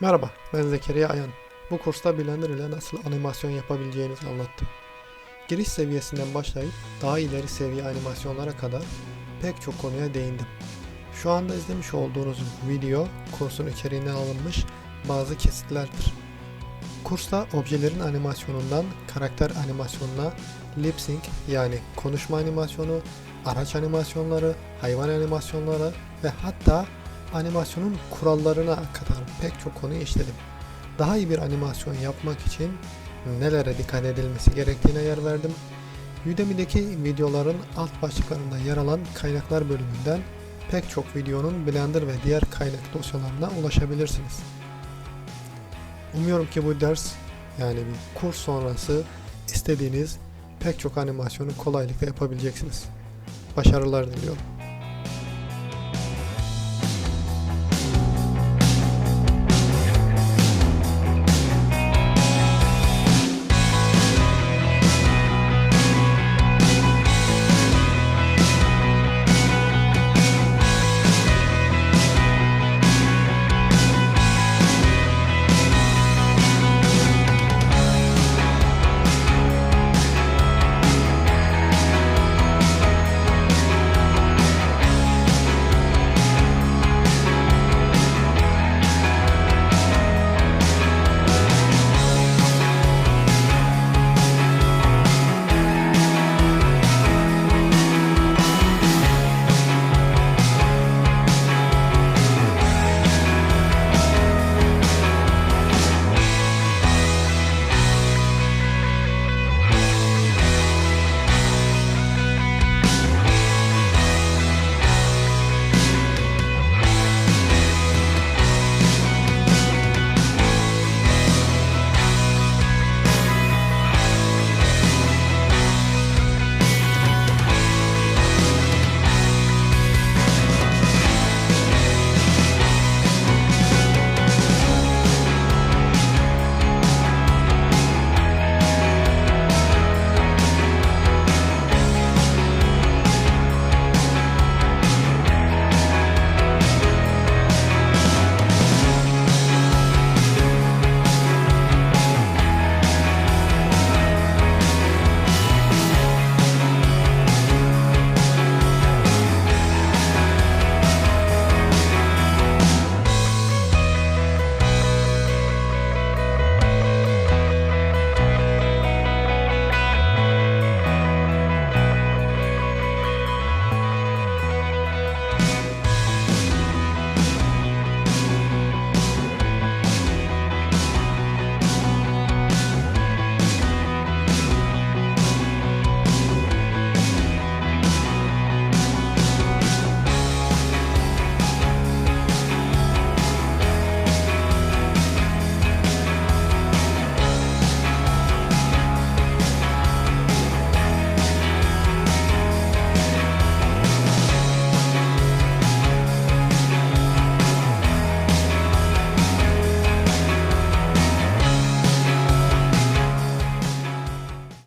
Merhaba, ben Zekeriya Ayan. Bu kursta Blender ile nasıl animasyon yapabileceğinizi anlattım. Giriş seviyesinden başlayıp daha ileri seviye animasyonlara kadar pek çok konuya değindim. Şu anda izlemiş olduğunuz video kursun içeriğinden alınmış bazı kesitlerdir. Kursta objelerin animasyonundan karakter animasyonuna lip sync yani konuşma animasyonu, araç animasyonları, hayvan animasyonları ve hatta animasyonun kurallarına kadar pek çok konuyu işledim. Daha iyi bir animasyon yapmak için nelere dikkat edilmesi gerektiğine yer verdim. Udemy'deki videoların alt başlıklarında yer alan kaynaklar bölümünden pek çok videonun Blender ve diğer kaynak dosyalarına ulaşabilirsiniz. Umuyorum ki bu ders yani bir kurs sonrası istediğiniz pek çok animasyonu kolaylıkla yapabileceksiniz. Başarılar diliyorum.